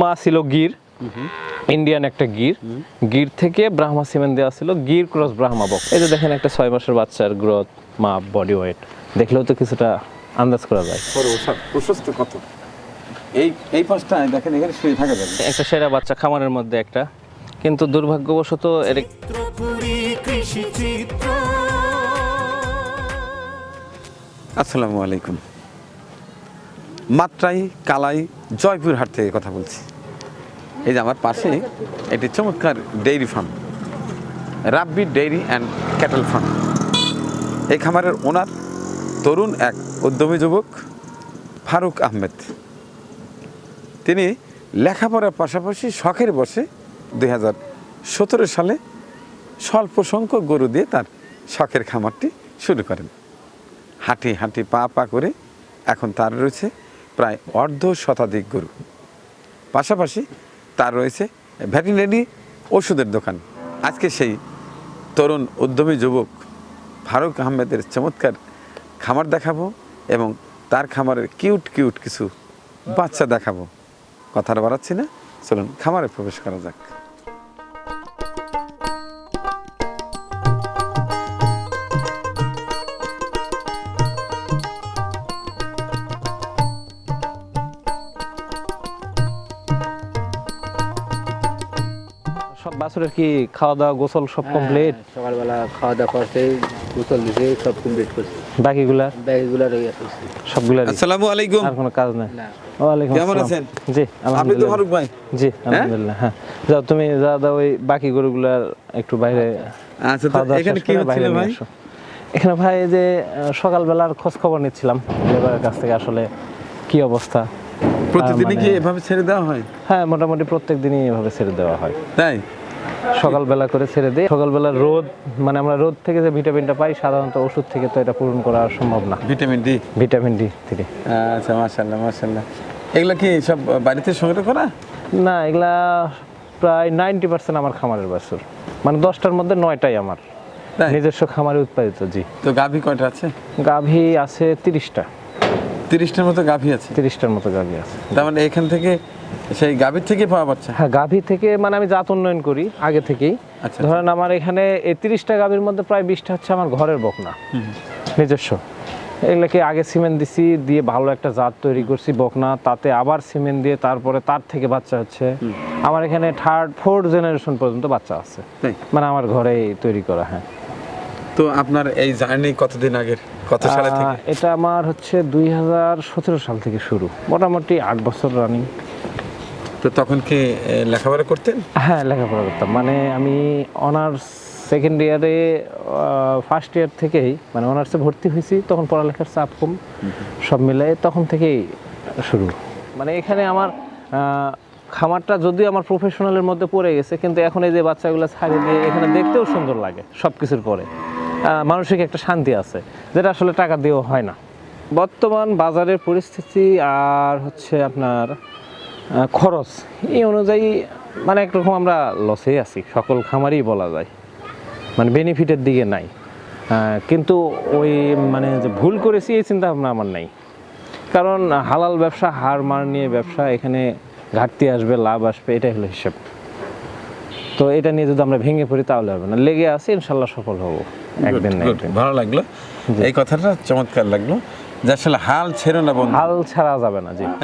মা ছিল গির। ইন্ডিয়ান একটা গির। গির থেকে ব্রাহ্মা সিমেন্ট দেওয়া ছিল গির ক্রস ব্রাহ্মা বক। এই যে দেখেন একটা ছয় মাসের বাচ্চার গ্রোথ মা বডি ওয়েট দেখলেও তো কিছুটা আন্দাজ করা যায়। প্রশস্ত কত? এই এই পাঁচটায় দেখেন এখানে শুয়ে থাকা যাবে। একটা সেরা বাচ্চা খামারের মধ্যে একটা। কিন্তু দুর্ভাগ্যবশত এর আসসালামু আলাইকুম। মাত্রাই, কালাই, জয়পুরহাট থেকে কথা বলছি। এই যে আমার পাশে একটি চমৎকার dairy farm, Rabbi dairy and cattle farm. এই খামারের ওনার তরুণ এক উদ্যমী যুবক, ফারুক আহমেদ। তিনি লেখাপড়ার পাশাপাশি শখের বসে দুই সালে স্বল্প সংখ্যক গরু দিয়ে তার শখের খামারটি শুরু করেন। হাঁটি হাঁটি পা পা করে এখন তার রয়েছে প্রায় অর্ধ শতাধিক গরু। পাশাপাশি তার রয়েছে ভ্যাটিনারি ওষুধের দোকান। আজকে সেই তরুণ উদ্যমী যুবক ফারুক আহমেদের চমৎকার খামার দেখাবো এবং তার খামারের কিউট কিউট কিছু বাচ্চা দেখাবো। কথাটা বাড়াচ্ছি না, চলুন খামারে প্রবেশ করা যাক। বাছুরের কি খাওয়া দাওয়া গোসল সব কমপ্লিট হ্যাঁ, সকালবেলা খাওয়া দাওয়া করছে গোসল দিছে সব কমপ্লিট করছে। বাকিগুলা? ব্যাগগুলো রয়ে করছে সবগুলা আসসালামু আলাইকুম। আর কোনো কাজ নাই? ওয়ালাইকুম কেমন আছেন? জি আপনি তো ফারুক ভাই। জি আলহামদুলিল্লাহ হ্যাঁ। যাও তুমি যা দাও ওই বাকি গরুগুলার একটু বাইরে আচ্ছা। তো এখানে কি হচ্ছিল ভাই? এখানে ভাই যে সকালবেলার খোঁজ খবর নিচ্ছিলাম লেবারের কাছ থেকে আসলে কি অবস্থা। প্রতিদিনই কি মানে- এভাবে ছেড়ে দেওয়া হয়? হ্যাঁ মোটামুটি প্রত্যেক দিনই এভাবে ছেড়ে দেওয়া হয়। তাই? সকালবেলা করে ছেড়ে দিই। সকালবেলা রোদ মানে আমরা রোদ থেকে যে ভিটামিনটা পাই সাধারণত ওষুধ থেকে তো এটা পূরণ করা সম্ভব না। Vitamin D? ভিটামিন ডি থেকে। আচ্ছা মাশাল্লাহ মাশাল্লাহ এগুলো কি সব বাড়িতে সংগ্রহ করা? না এগুলা প্রায় নাইনটি পার্সেন্ট আমার খামারের বাছুর। মানে দশটার মধ্যে নয়টাই আমার? নিজস্ব খামারে উৎপাদিত জি। তো গাভী কয়টা আছে? গাভী আছে তিরিশটা। তিরিশটার মতো গাভী আছে? তিরিশটার মতো গাভী আছে। তার মানে এখান থেকে সেই গাভীর থেকে পাওয়া বাচ্চা? হ্যাঁ গাভী থেকে মানে আমি জাত উন্নয়ন করি আগে থেকেই। আচ্ছা, ধরেন আমার এখানে এই তিরিশটা গাভীর মধ্যে প্রায় বিশটা হচ্ছে আমার ঘরের বকনা। নিজস্ব। এগুলোকে আগে সিমেন্ট দিছি দিয়ে ভালো একটা জাত তৈরি করছি বকনা তাতে আবার সিমেন্ট দিয়ে তারপরে তার থেকে বাচ্চা হচ্ছে। আমার এখানে থার্ড ফোর্থ জেনারেশন পর্যন্ত বাচ্চা আছে। মানে আমার ঘরেই তৈরি করা হ্যাঁ। তো আপনার এই জার্নি কতদিন আগের? কত সালে থেকে? এটা আমার হচ্ছে দুই হাজার সতেরো সাল থেকে শুরু। মোটামুটি আট বছর রানিং তো তখন কি লেখাপড়া করতেন? হ্যাঁ লেখাপড়া করতাম। মানে আমি অনার্স সেকেন্ড ইয়ারে ফার্স্ট ইয়ার থেকেই মানে অনার্সে ভর্তি হয়েছি তখন পড়ালেখার চাপ কম। সব মিলাই তখন থেকেই শুরু। মানে এখানে আমার খামারটা যদিও আমার প্রফেশনালের মধ্যে পড়ে গেছে কিন্তু এখন এই যে বাচ্চাগুলো ছাড়িয়ে দিয়ে এখানে দেখতেও সুন্দর লাগে সব কিছুর পরে। মানসিক একটা শান্তি আছে, যেটা আসলে টাকা দিয়েও হয় না। বর্তমান বাজারের পরিস্থিতি আর হচ্ছে আপনার খরচ, এই অনুযায়ী মানে একরকম আমরা লসেই আছি, সকল খামারই বলা যায়। মানে বেনিফিটের দিকে নাই। কিন্তু ওই মানে যে ভুল করেছি, এই চিন্তা ভাবনা আমার নাই। কারণ হালাল ব্যবসা, হার মার নিয়ে ব্যবসা, এখানে ঘাটতি আসবে, লাভ আসবে, এটাই হলো হিসেব। তো এটা নিয়ে যদি আমরা ভেঙে পড়ি, তাহলে হবে না। লেগে আছি, ইনশাল্লাহ সফল হব। একদিন ভালো লাগল। এই কথাটা চমৎকার লাগল। যে আসলে হাল ছেড়ো না বন্ধু। হাল ছাড়া যাবে না জি।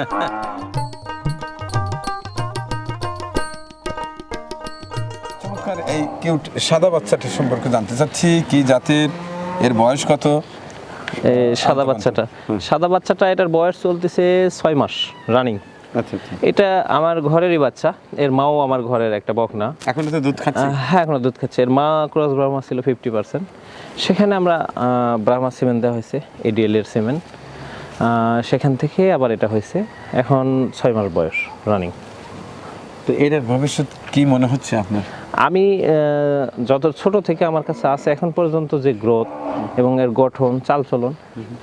চমৎকার এই কিউট সাদা বাচ্চাটা সম্পর্কে জানতে চাচ্ছি কি জাতের এর বয়স কত? এই সাদা বাচ্চাটা। সাদা বাচ্চাটা এটার বয়স চলতেছে ছয় মাস রানিং আচ্ছা আচ্ছা এটা আমার ঘরেরই বাচ্চা। এর মাও আমার ঘরের একটা বকনা। এখন তো দুধ খাচ্ছে? হ্যাঁ এখনও দুধ খাচ্ছে। এর মা ক্রস ব্রাহ্মা ছিল ফিফটি পার্সেন্ট সেখানে আমরা ব্রাহ্মা সিমেন্ট দেওয়া হয়েছে এডিএল এর সিমেন্ট সেখান থেকে আবার এটা হয়েছে। এখন ছয় মাস বয়স রানিং তো এটার ভবিষ্যৎ কি মনে হচ্ছে আপনার? আমি যত ছোট থেকে আমার কাছে আছে এখন পর্যন্ত যে গ্রোথ এবং এর গঠন চালচলন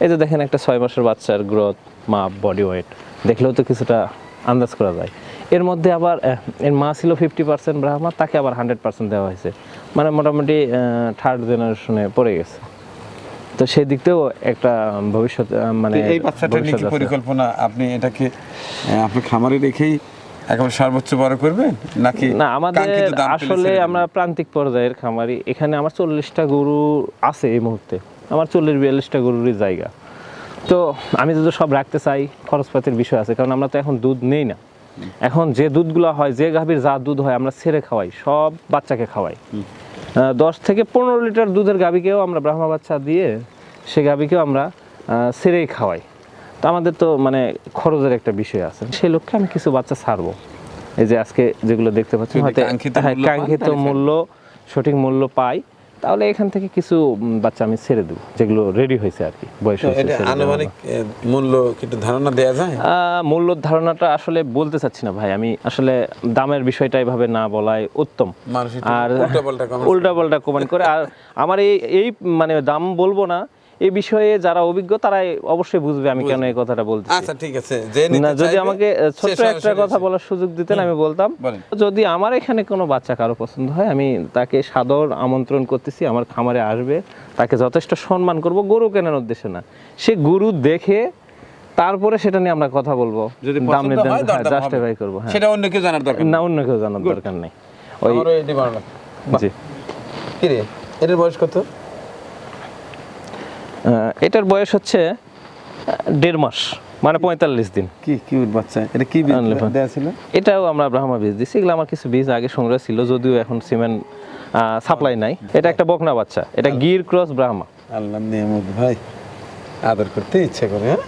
এই যে দেখেন একটা ছয় মাসের বাচ্চার গ্রোথ মাপ বডি ওয়েট দেখলেও তো কিছুটা আন্দাজ করা যায়। এর মধ্যে আবার এর মা ছিল ফিফটি পার্সেন্ট ব্রাহ্মা তাকে আবার হান্ড্রেড পার্সেন্ট দেওয়া হয়েছে। মানে মোটামুটি থার্ড জেনারেশনে পড়ে গেছে। তো সেই দিক থেকেও একটা ভবিষ্যৎ মানে এই বাচ্চাটা নিয়ে কি পরিকল্পনা? আপনি এটাকে আপনি খামারে রেখেই একেবারে সর্বোচ্চ বড় করবেন? নাকি না আমাদের আসলে আমরা প্রান্তিক পর্যায়ের খামারি। এখানে আমার চল্লিশটা গরু আছে এই মুহূর্তে। আমার চল্লিশ বিয়াল্লিশটা গরুরই জায়গা। তো আমি যদি সব রাখতে চাই খরচপাতির বিষয় আছে কারণ আমরা তো এখন দুধ নেই না। এখন যে দুধগুলো হয় যে গাভীর যা দুধ হয় আমরা ছেড়ে খাওয়াই সব বাচ্চাকে খাওয়াই। দশ থেকে পনেরো লিটার দুধের গাভীকেও আমরা ব্রাহ্মা বাচ্চা দিয়ে সে গাভীকেও আমরা ছেড়েই খাওয়াই। তো আমাদের তো মানে খরচের একটা বিষয় আছে। সেই লক্ষ্যে আমি কিছু বাচ্চা ছাড়বো। এই যে আজকে যেগুলো দেখতে পাচ্ছি হয়তো কাঙ্ক্ষিত হ্যাঁ, মূল্য সঠিক মূল্য পাই। তাহলে এখান থেকে কিছু বাচ্চা আমি ছেড়ে দেবো যেগুলো রেডি হয়েছে আর কি বয়স আনুমানিক মূল্য কিন্তু ধারণা দেওয়া যায়? মূল্যর ধারণাটা আসলে বলতে চাচ্ছি না ভাই আমি আসলে দামের বিষয়টা এভাবে না বলাই উত্তম। আর উল্টা পাল্টা কমেন্ট করে আর আমার এই এই মানে দাম বলব না এই বিষয়ে যারা অভিজ্ঞ তারাই অবশ্যই বুঝবে আমি কেন এই কথাটা বলতেছি। আচ্ছা ঠিক আছে যে না যদি আমাকে ছোট্ট একটা কথা বলার সুযোগ দিতেন আমি বলতাম যদি আমার এখানে কোনো বাচ্চা কারও পছন্দ হয় আমি তাকে সাদর আমন্ত্রণ করতেছি আমার খামারে আসবে তাকে যথেষ্ট সম্মান করব গরু কেনার উদ্দেশ্যে না। সে গরু দেখে তারপরে সেটা নিয়ে আমরা কথা বলব। যদি দাম নির্ধারণ। জাস্টিফাই করব হ্যাঁ। সেটা অন্য কেউ জানার দরকার না অন্য কেউ জানার দরকার নেই। ওই জি। কি রে এটার বয়স কত? এটার বয়স হচ্ছে দেড় মাস মানে পঁয়তাল্লিশ দিন। কি কিউট বাচ্চা? এটা কি বীজ আনলে দেওয়া ছিল? এটাও আমরা ব্রাহ্মা বীজ দিচ্ছি এগুলো আমার কিছু বীজ আগে সংগ্রহ ছিল যদিও এখন সিমেন্ট সাপ্লাই নাই। এটা একটা বকনা বাচ্চা এটা গির ক্রস ব্রাহ্মা। আল্লাহ নিয়ামত ভাই। আদর করতে ইচ্ছে করে হ্যাঁ?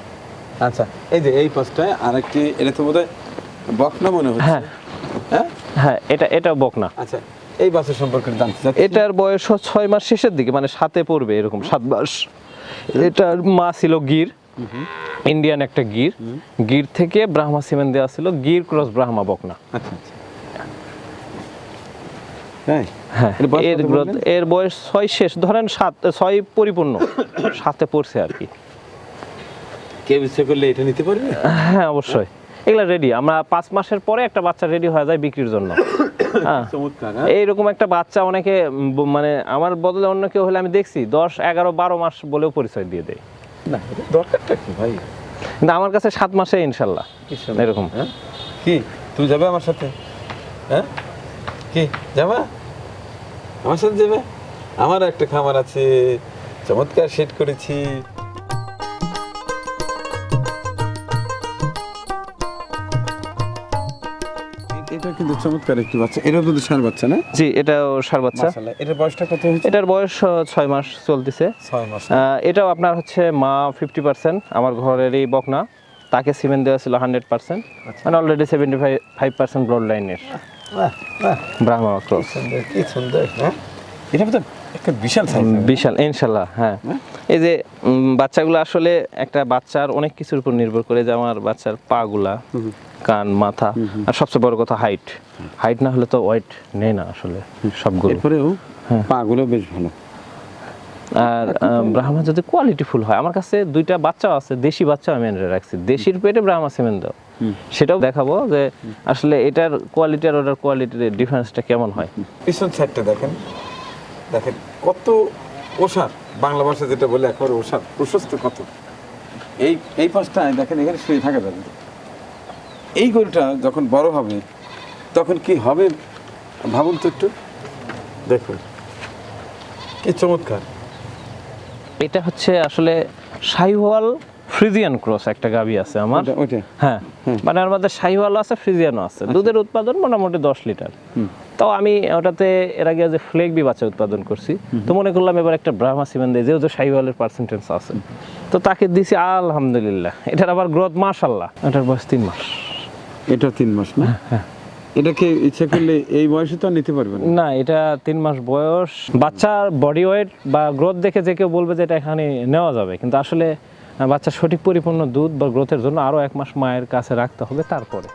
আচ্ছা এই যে এই পাশটায় আরেকটি এটা তো বোধহয় বকনা মনে হচ্ছে। হ্যাঁ। হ্যাঁ? হ্যাঁ এটা এটাও বকনা। আচ্ছা এই বাচ্চা সম্পর্কে জানতে এটার বয়স ছয় মাস শেষের দিকে মানে সাথে পড়বে এরকম সাত মাস। এটার মা ছিল গির। ইন্ডিয়ান একটা গির। গির থেকে ব্রাহ্মা সিমেন্ট দেওয়া ছিল। গির ক্রস ব্রাহ্মা বকনা। আচ্ছা আচ্ছা। হ্যাঁ এর বয়স এর ছয় শেষ। ধরেন সাত ছয় পরিপূর্ণ। সাথে পড়ছে আর কি। কেউ ইচ্ছে করলে এটা নিতে পারবে? হ্যাঁ অবশ্যই। এগুলা রেডি আমরা পাঁচ মাসের পরে একটা বাচ্চা রেডি হয়ে যায় বিক্রির জন্য? এইরকম একটা বাচ্চা অনেকে মানে আমার বদলে অন্য কেউ হলে আমি দেখছি দশ এগারো বারো মাস বলেও পরিচয় দিয়ে দেয়। না দরকারটা কি ভাই? কিন্তু আমার কাছে সাত মাসে ইনশাল্লাহ এরকম। হ্যাঁ। কি? তুমি যাবে আমার সাথে? হ্যাঁ? কি? যাবা? আমার সাথে যাবে? আমার একটা খামার আছে চমৎকার সেট করেছি। কিন্তু চমৎকার একটি বাচ্চা। এটাও কিন্তু ষাঁড় বাচ্চা না? জি এটাও ষাঁড় বাচ্চা। এটার বয়সটা কত হয়েছে? এটার বয়স ছয় মাস চলতেছে। ছয় মাস এটাও আপনার হচ্ছে মা ফিফটি পার্সেন্ট আমার ঘরেরই বকনা। তাকে সিমেন্ট দেওয়া ছিল হান্ড্রেড পার্সেন্ট মানে already seventy five five percent broad লাইনের ব্রাহ্মা ক্রস কি সুন্দর হ্যাঁ? এটা বিশাল বিশাল ইনশাল্লাহ হ্যাঁ। এই যে বাচ্চাগুলো আসলে একটা বাচ্চার অনেক কিছুর উপর নির্ভর করে যে আমার বাচ্চার পাগুলা কান মাথা আর সবচেয়ে বড় কথা হাইট হাইট না হলে তো ওয়েট নেই না আসলে সবগুলো। এরপরেও পাগুলো বেশ ভালো। আর ব্রাহ্মা যদি কোয়ালিটি ফুল হয় আমার কাছে দুইটা বাচ্চাও আছে দেশি বাচ্চা আমি এনে রাখছি। দেশির পেটে ব্রাহ্মা সিমেন্ট দাও। সেটাও দেখাবো যে আসলে এটার কোয়ালিটি আর ওটার কোয়ালিটির ডিফারেন্সটা কেমন হয়। পিছন সাইডটা দেখেন। দেখেন কত ওষার বাংলা ভাষা যেটা বলে এখন ওষার প্রশস্ত কত? এই এই পাশটায় দেখেন এখানে শুয়ে থাকা যাবে। এই গরুটা যখন বড় হবে তখন কি হবে ভাবুন তো একটু। দেখুন কি চমৎকার। এটা হচ্ছে আসলে শাহিওয়াল ফ্রিজিয়ান ক্রস একটা গাবি আছে আমার। হ্যাঁ মানে আমার মধ্যে শাহিওয়ালও আছে ফ্রিজিয়ানও আছে। দুধের উৎপাদন মোটামুটি দশ লিটার। তো আমি ওটাতে এর আগে যে ফ্লেগবি বাচ্চা উৎপাদন করছি তো মনে করলাম এবার একটা ব্রাহ্মা সিমেন্ট দিয়ে যেহেতু শাহিওয়ালের পার্সেন্টেজ আছে তো তাকে দিছি আলহামদুলিল্লাহ। এটার আবার গ্রোথ মাশাল্লাহ এটার বয়স তিন মাস। এটা তিন মাস না? এটাকে ইচ্ছে করলে এই বয়সে তো আর নিতে পারবে না? না এটা তিন মাস বয়স। বাচ্চার বডি ওয়েট বা গ্রোথ দেখে যে কেউ বলবে যে এটা এখানে নেওয়া যাবে কিন্তু আসলে বাচ্চার সঠিক পরিপূর্ণ দুধ বা গ্রোথের জন্য আরও এক মাস মায়ের কাছে রাখতে হবে তারপরে।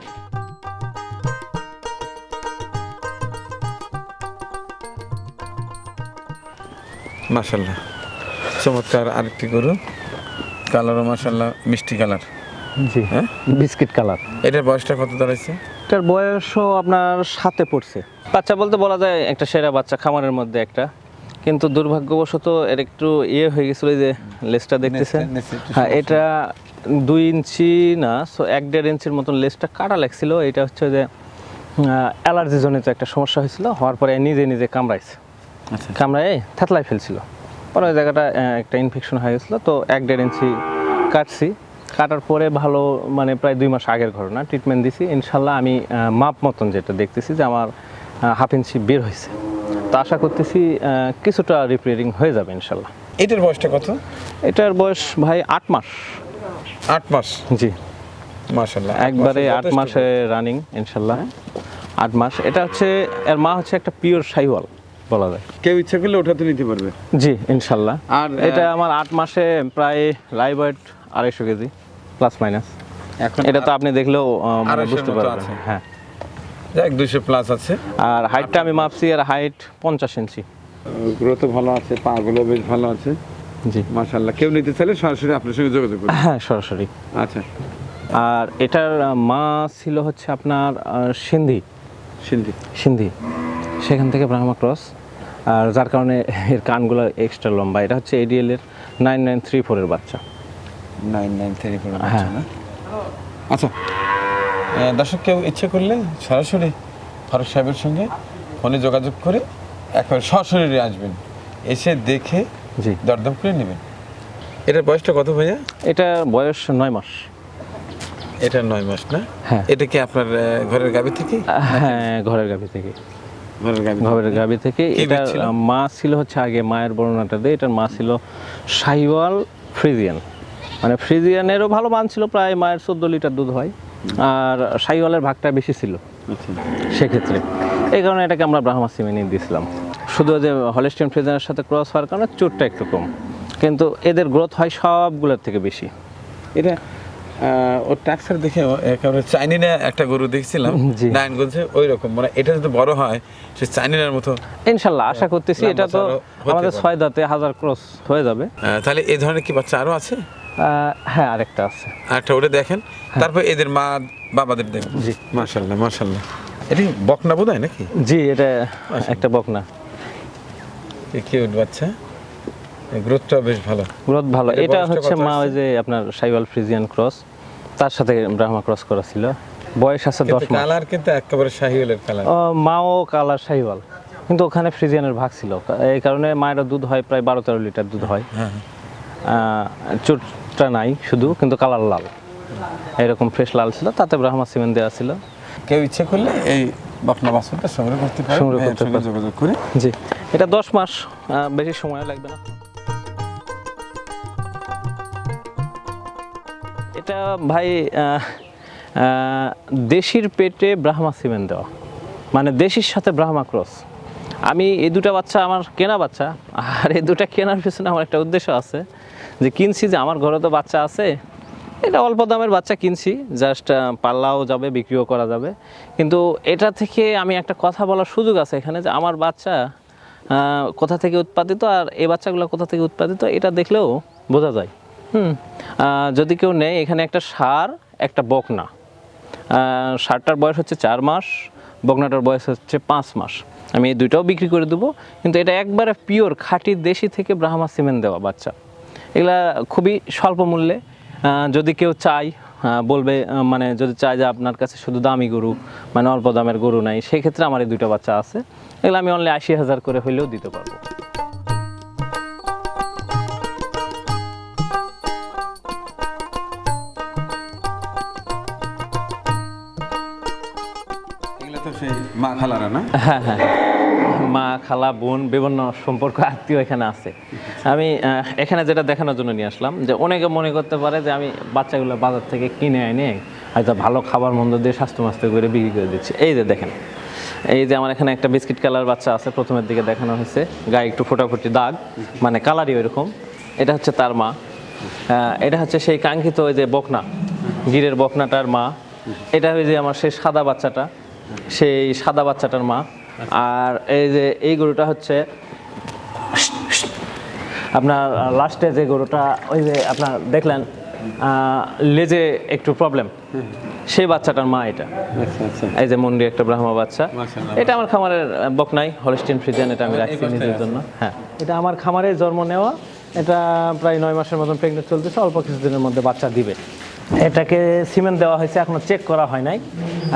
মাশাল্লাহ চমৎকার আরেকটি গরু। কালারও মাশাল্লাহ মিষ্টি কালার। জি। হ্যাঁ? Biscuit colour. এটার বয়সটা কত দাঁড়াইছে? এটার বয়সও আপনার সাথে পড়ছে। বাচ্চা বলতে বলা যায় একটা সেরা বাচ্চা খামারের মধ্যে একটা। কিন্তু দুর্ভাগ্যবশত এর একটু ইয়ে হয়ে গেছিল যে লেজটা দেখতেছেন। হ্যাঁ এটা দুই ইঞ্চি না সো এক দেড় ইঞ্চির মতন লেসটা কাটা লাগছিল। এটা হচ্ছে যে অ্যালার্জি জনিত একটা সমস্যা হয়েছিল হওয়ার পরে নিজে নিজে কামড়াইছে। কামড়ায় থেতলাই ফেলছিল। পরে ওই জায়গাটা একটা ইনফেকশন হয়ে গেছিল। তো এক দেড় ইঞ্চি কাটছি। কাটার পরে ভালো মানে প্রায় দুই মাস আগের ঘটনা ট্রিটমেন্ট দিছি। ইনশাল্লাহ আমি মাপ মতন যেটা দেখতেছি যে আমার হাফ ইঞ্চি বের হয়েছে। তো আশা করতেছি কিছুটা রিপেয়ারিং হয়ে যাবে ইনশাল্লাহ। এটার বয়সটা কত? এটার বয়স ভাই আট মাস। আট মাস? জি। মাশাল্লাহ একবারে আট মাসে রানিং ইনশাল্লাহ। আট মাস। এটা হচ্ছে এর মা হচ্ছে একটা পিওর সাইওয়াল বলা যায়। কেউ ইচ্ছা করলে ওঠাতে নিতে পারবে। জি ইনশাল্লাহ। আর, এটা আমার আট মাসে প্রায় লাইভ ওয়েট আড়াইশো কেজি প্লাস মাইনাস এখন এটা তো আপনি দেখলেও মানে বুঝতে পারবেন। হ্যাঁ। এক দুইশো প্লাস আছে। আর হাইটটা আমি মাপছি আর হাইট পঞ্চাশ ইঞ্চি। গ্রোথ ভালো আছে পা গুলো বেশ ভালো আছে। জি। মাশাল্লাহ কেউ নিতে চাইলে সরাসরি আপনার সঙ্গে যোগাযোগ করবে হ্যাঁ সরাসরি। আচ্ছা। আর এটার মা ছিল হচ্ছে আপনার সিন্ধি। সিন্ধি। সিন্ধি। সেখান থেকে ব্রাহ্মা ক্রস। আর যার কারণে এর কানগুলো এক্সট্রা লম্বা। এটা হচ্ছে এডিএল এর নাইন নাইন থ্রি ফোরের বাচ্চা। নাইন নাইন থ্রি ফোর হ্যাঁ। আচ্ছা দর্শক কেউ ইচ্ছে করলে সরাসরি ফারুক সাহেবের সঙ্গে ফোনে যোগাযোগ করে একবার সশরীরে আসবেন। এসে দেখে জি। দরদাম করে নেবেন। এটার বয়সটা কত ভাইয়া? এটা বয়স নয় মাস। এটা নয় মাস না? হ্যাঁ। এটা কি আপনার ঘরের গাভি থেকে? হ্যাঁ ঘরের গাভি থেকে। ঘরের গাভি থেকে? আহ, মা ছিল হচ্ছে আগে মায়ের বর্ণনাটা দিয়ে এটার মা ছিল সাইওয়াল ফ্রিজিয়ান। মানে ফ্রিজিয়ানেরও ভালো মান ছিল প্রায় মায়ের চোদ্দ লিটার দুধ হয় আর সাইওয়ালের ভাগটা বেশি ছিল। আচ্ছা। সেক্ষেত্রে। এই কারণে এটাকে আমরা ব্রাহ্মা সিমেনি দিয়েছিলাম শুধু যে হলিস্টিয়ান ফ্রিজিয়ানের সাথে ক্রস হওয়ার কারণে চোটটা একটু কম। কিন্তু এদের গ্রোথ হয় সবগুলোর থেকে বেশি। এটা ওর ট্যাক্সার দেখে একেবারে চাইনিনা একটা গরু দেখছিলাম। নারায়ণগঞ্জে ওই রকম মানে এটা যদি বড় হয় সে চাইনিনার মতো ইনশাল্লাহ আশা করতেছি এটা তো আমাদের ছয় দাঁতে হাজার ক্রস হয়ে যাবে। তাহলে এই ধরনের কি বাচ্চা আরও আছে? হ্যাঁ আরেকটা আছে। একটা ওটা দেখেন। তারপর এদের মা বাবাদের দেখেন। জি। মাশাল্লাহ মাশাল্লাহ এটি বকনা বোধ হয় নাকি? জি এটা একটা বকনা। কিউট বাচ্চা। গ্রোথটা বেশ ভালো। গ্রোথ ভালো। এটা হচ্ছে মা ওই যে আপনার সাইবাল ফ্রিজিয়ান ক্রস। তার সাথে ব্রাহ্মা ক্রস করা ছিল। বয়স আছে দশ মাস। কালার কিন্তু একেবারে শাহিওয়ালের কালার মাও কালার সাইওয়াল কিন্তু ওখানে ফ্রিজিয়ানের ভাগ ছিল। এই কারণে মায়ের দুধ হয় প্রায় বারো তেরো লিটার দুধ হয়। হ্যাঁ আহ, চুটটা নাই শুধু কিন্তু কালার লাল। এরকম ফ্রেশ লাল ছিল তাতে ব্রাহ্মা সিমেন্ট দেওয়া ছিল। কেউ ইচ্ছে করলে এই বকনা বাছুরটা সংগ্রহ করতে পারে। সংগ্রহ করতে পারে। যোগাযোগ করে। জি। এটা দশ মাস বেশি সময় লাগবে না। এটা ভাই দেশির পেটে ব্রাহ্মা সিমেন্ট দেওয়া। মানে দেশির সাথে ব্রাহ্মা ক্রস। আমি এই দুটা বাচ্চা আমার কেনা বাচ্চা, আর এই দুটা কেনার পিছনে আমার একটা উদ্দেশ্য আছে যে কিনছি যে আমার ঘরে তো বাচ্চা আছে, এটা অল্প দামের বাচ্চা কিনছি জাস্ট পাল্লাও যাবে, বিক্রিও করা যাবে। কিন্তু এটা থেকে আমি একটা কথা বলার সুযোগ আছে এখানে যে আমার বাচ্চা কোথা থেকে উৎপাদিত আর এই বাচ্চাগুলো কোথা থেকে উৎপাদিত, এটা দেখলেও বোঝা যায়। হুম। যদি কেউ নেয় এখানে একটা সার একটা বকনা। ষাটটার বয়স হচ্ছে চার মাস বকনাটার বয়স হচ্ছে পাঁচ মাস। আমি এই দুইটাও বিক্রি করে দেবো কিন্তু এটা একবারে পিওর খাঁটি দেশি থেকে ব্রাহ্মা সিমেন্ট দেওয়া বাচ্চা। এগুলা খুবই স্বল্প মূল্যে যদি কেউ আহ, বলবে মানে যদি চায় যে আপনার কাছে শুধু দামি গরু মানে অল্প দামের গরু নাই সেক্ষেত্রে আমার এই দুইটা বাচ্চা আছে। এগুলো আমি অনলি আশি হাজার করে হইলেও দিতে পারব। খালারা না? হ্যাঁ হ্যাঁ মা, খালা, বোন, বিভিন্ন সম্পর্ক, আত্মীয় এখানে আছে। আমি এখানে যেটা দেখানোর জন্য নিয়ে আসলাম, যে অনেকে মনে করতে পারে যে আমি বাচ্চাগুলো বাজার থেকে কিনে এনে হয়তো ভালো খাবার, মন্দ দিয়ে স্বাস্থ্য মাস্ত করে বিক্রি করে দিচ্ছি। এই যে দেখেন, এই যে আমার এখানে একটা বিস্কিট কালার বাচ্চা আছে, প্রথমের দিকে দেখানো হয়েছে। গায়ে একটু ফোটাফুটি দাগ মানে কালারই ওইরকম। এটা হচ্ছে তার মা। এটা হচ্ছে সেই কাঙ্ক্ষিত ওই যে বকনা, গিরের বকনাটার মা। এটা ওই যে আমার সেই সাদা বাচ্চাটা। সেই সাদা বাচ্চাটার মা। আর এই যে এই গরুটা হচ্ছে আপনার লাস্টে যে গরুটা ওই যে আপনার দেখলেন লেজে একটু প্রবলেম সেই বাচ্চাটার মা এটা। আচ্ছা আচ্ছা। এই যে মন্ডি একটা ব্রাহ্মা বাচ্চা। এটা আমার খামারের আহ, বকনাই হলস্টিন ফ্রিজিয়ান এটা আমি রাখছি নিজের জন্য। হ্যাঁ। এটা আমার খামারে জন্ম নেওয়া এটা প্রায় নয় মাসের মতন প্রেগনেন্ট চলতেছে অল্প কিছুদিনের মধ্যে বাচ্চা দিবে। এটাকে সিমেন্ট দেওয়া হয়েছে, এখনও চেক করা হয় নাই।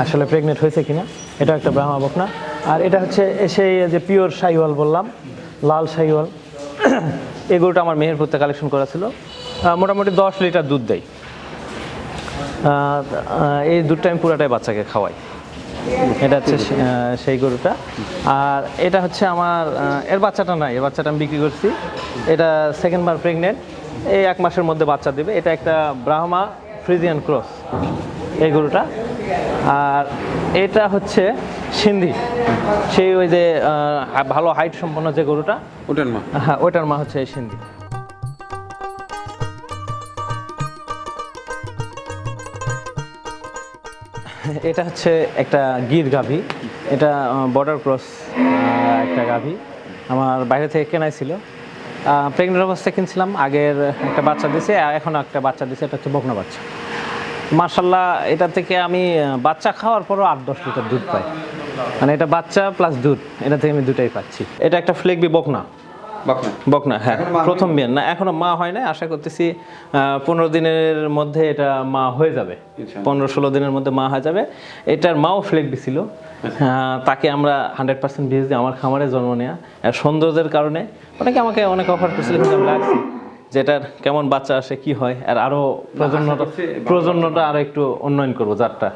আসলে প্রেগনেন্ট হয়েছে কিনা, এটা একটা ব্রাহ্মা বকনা। আর এটা হচ্ছে সেই যে পিওর শাহিওয়াল বললাম, লাল শাহিওয়াল। এই গরুটা আমার মেহেরপুরতে কালেকশন করা ছিল। মোটামুটি দশ লিটার দুধ দেয় এই দুধটা আমি পুরাটাই বাচ্চাকে খাওয়াই। এটা হচ্ছে সেই গরুটা। আর এটা হচ্ছে আমার এর বাচ্চাটা নাই, এর বাচ্চাটা আমি বিক্রি করছি। এটা সেকেন্ড বার প্রেগনেন্ট এই এক মাসের মধ্যে বাচ্চা দেবে। এটা একটা ব্রাহ্মা ফ্রিজিয়ান ক্রস এই গরুটা। আর এটা হচ্ছে সিন্ধি। সেই ওই যে ভালো হাইট সম্পন্ন যে গরুটা ওটার মা। হ্যাঁ ওইটার মা হচ্ছে এই সিন্ধি। এটা হচ্ছে একটা গির গাভী। এটা বর্ডার ক্রস একটা গাভী। আমার বাইরে থেকে কেনাই ছিল। প্রেগনেন্ট অবস্থায় কিনছিলাম। আগের একটা বাচ্চা দিছে আর এখন একটা বাচ্চা দিছে এটা হচ্ছে বকনা বাচ্চা। মার্শাল্লাহ এটা থেকে আমি বাচ্চা খাওয়ার পরও আট দশ লিটার দুধ পাই। মানে এটা বাচ্চা প্লাস দুধ এটা থেকে আমি দুটাই পাচ্ছি। এটা একটা ফ্লেগবি বকনা। বকনা। হ্যাঁ প্রথম বিয়ে না এখনও মা হয় না আশা করতেছি পনেরো দিনের মধ্যে এটা মা হয়ে যাবে। পনেরো ষোলো দিনের মধ্যে মা হয়ে যাবে। এটার মাও ফ্লেগবি ছিল। আচ্ছা। তাকে আমরা হান্ড্রেড পার্সেন্ট দিই আমার খামারে জন্ম নেওয়া সৌন্দর্যের কারণে অনেকে আমাকে অনেক অফার করছিল কিন্তু আমি লাগছি। যেটার কেমন বাচ্চা আসে কি হয় আর আরও প্রজন্মটা প্রজন্মটা আরও একটু উন্নয়ন করব জাতটা।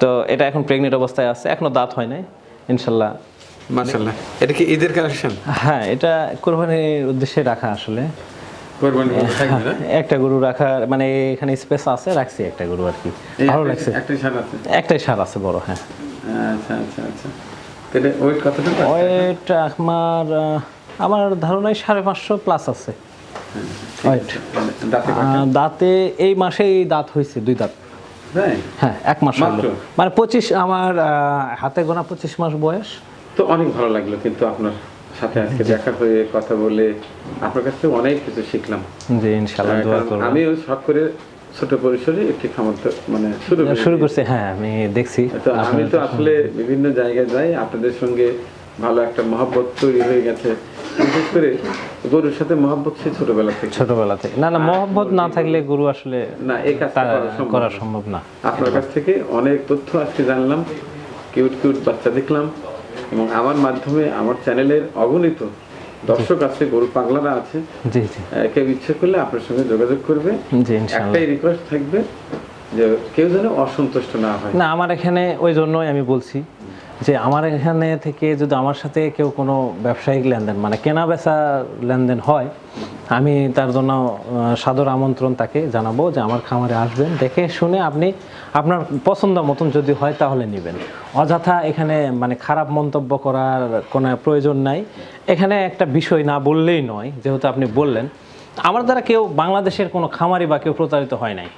তো এটা এখন প্রেগনেন্ট অবস্থায় আছে এখনও দাঁত হয় নাই ইনশাল্লাহ। মাশাল্লাহ এটা কি ঈদের কালেকশন? হ্যাঁ এটা কোরবানির উদ্দেশ্যে রাখা আসলে। না? একটা গরু রাখার মানে এখানে স্পেস আছে রাখছি একটা গরু আর কি। ভালো লাগছে। একটাই সার আছে? একটাই সার আছে বড় হ্যাঁ। আচ্ছা আচ্ছা আচ্ছা। ওয়েট কতটুকু ওয়েট আমার আমার ধারণায় সাড়ে পাঁচশো প্লাস আছে। দাঁতে? আহ, দাঁতে এই মাসেই দাঁত হয়েছে দুই দাঁত। হ্যাঁ এক মাস হলো। মানে পঁচিশ আমার হাতে গোনা পঁচিশ মাস বয়স। তো অনেক ভালো লাগল কিন্তু আপনার সাথে আজকে দেখা হয়ে কথা বলে। আপনার কাছ থেকে অনেক কিছু শিখলাম। জি ইনশাল্লাহ দোয়া করব আমিও শখ করে ছোট পরিসরে একটি খামার মানে শুরু করেছি। শুরু করছে। হ্যাঁ আমি দেখছি তো আমি তো আসলে বিভিন্ন জায়গায় যাই আপনাদের সঙ্গে ভালো একটা মহব্বত তৈরি হয়ে গেছে। বিশেষ করে গরুর সাথে মহব্বত সেই ছোটবেলা থেকে। ছোটবেলা থেকে। না না মহব্বত না থাকলে গরু আসলে না এই কাজটা করা সম্ভব না। আপনার কাছ থেকে অনেক তথ্য আজকে জানলাম কিউট কিউট বাচ্চা দেখলাম এবং আমার মাধ্যমে আমার চ্যানেলের অগণিত দর্শক আছে গরু পাগলারা আছে। জি জি। কেউ ইচ্ছে করলে আপনার সঙ্গে যোগাযোগ করবে। জি একটাই রিকোয়েস্ট থাকবে যে কেউ যেন অসন্তুষ্ট না হয়। না আমার এখানে ওই জন্যই আমি বলছি যে আমার এখানে থেকে যদি আমার সাথে কেউ কোনো ব্যবসায়িক লেনদেন মানে কেনা বেচা লেনদেন হয়, আমি তার জন্য সাদর আমন্ত্রণ তাকে জানাব যে আমার খামারে আসবেন। দেখে শুনে আপনি আপনার পছন্দ মতন যদি হয় তাহলে নেবেন। অযথা এখানে মানে খারাপ মন্তব্য করার কোনো প্রয়োজন নাই। এখানে একটা বিষয় না বললেই নয়, যেহেতু আপনি বললেন। আমার দ্বারা কেউ বাংলাদেশের কোনো খামারি বা কেউ প্রতারিত হয় নাই।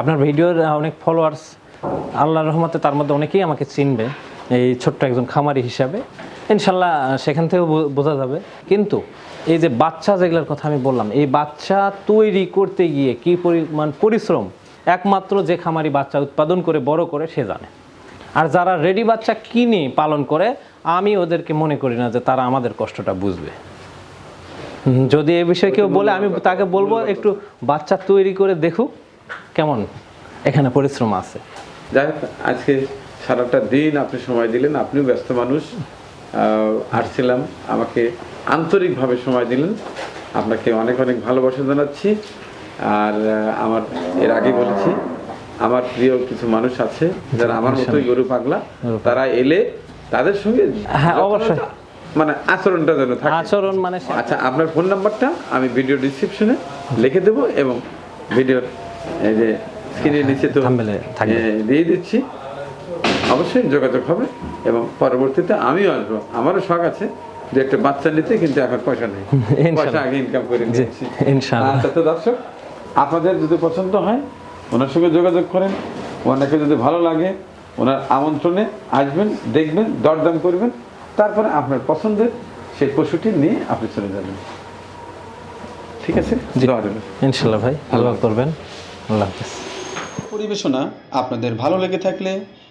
আপনার ভিডিওর অনেক ফলোয়ার্স আল্লাহর রহমতে তার মধ্যে অনেকেই আমাকে চিনবে। এই ছোট্ট একজন খামারি হিসাবে ইনশাল্লাহ সেখান থেকেও বোঝা যাবে। কিন্তু এই যে বাচ্চা যেগুলোর কথা আমি বললাম এই বাচ্চা তৈরি করতে গিয়ে কি পরিমাণ পরিশ্রম একমাত্র যে খামারি বাচ্চা উৎপাদন করে বড় করে সে জানে। আর যারা রেডি বাচ্চা কিনে পালন করে আমি ওদেরকে মনে করি না যে তারা আমাদের কষ্টটা বুঝবে। যদি এ বিষয়ে কেউ বলে আমি তাকে বলব একটু বাচ্চা তৈরি করে দেখুক কেমন এখানে পরিশ্রম আছে। যাই হোক, আজকে সারাটা দিন আপনি সময় দিলেন আপনিও ব্যস্ত মানুষ আসছিলাম আমাকে আন্তরিকভাবে সময় দিলেন। আপনাকে অনেক অনেক ভালোবাসা জানাচ্ছি। আর আমার এর আগে বলেছি আমার প্রিয় কিছু মানুষ আছে যারা আমার মতোই গরু পাগলা তারা এলে তাদের সঙ্গে হ্যাঁ, অবশ্যই। মানে আচরণটা যেন থাকে। আচরণ মানে আচ্ছা আপনার ফোন নাম্বারটা আমি ভিডিও ডিসক্রিপশনে লিখে দেবো এবং ভিডিওর এই যে স্ক্রিনের নিচে তো দিয়ে দিচ্ছি। অবশ্যই যোগাযোগ হবে এবং পরবর্তীতে আমিও আসব। আমারও শখ আছে যে একটা বাচ্চা নিতে কিন্তু এখন পয়সা নেই। পয়সা আগে ইনকাম করে জি, নিচ্ছি আচ্ছা তো দর্শক আপনাদের যদি পছন্দ হয় ওনার সঙ্গে যোগাযোগ করেন। ওনাকে যদি ভালো লাগে ওনার আমন্ত্রণে আসবেন দেখবেন দরদাম করবেন। তারপরে আপনার পছন্দের সেই পশুটি নিয়ে আপনি চলে যাবেন। ঠিক আছে। ইনশাল্লাহ ভাই ভালো করবেন। আল্লাহ হাফিজ। পরিবেশনা আপনাদের ভালো লেগে থাকলে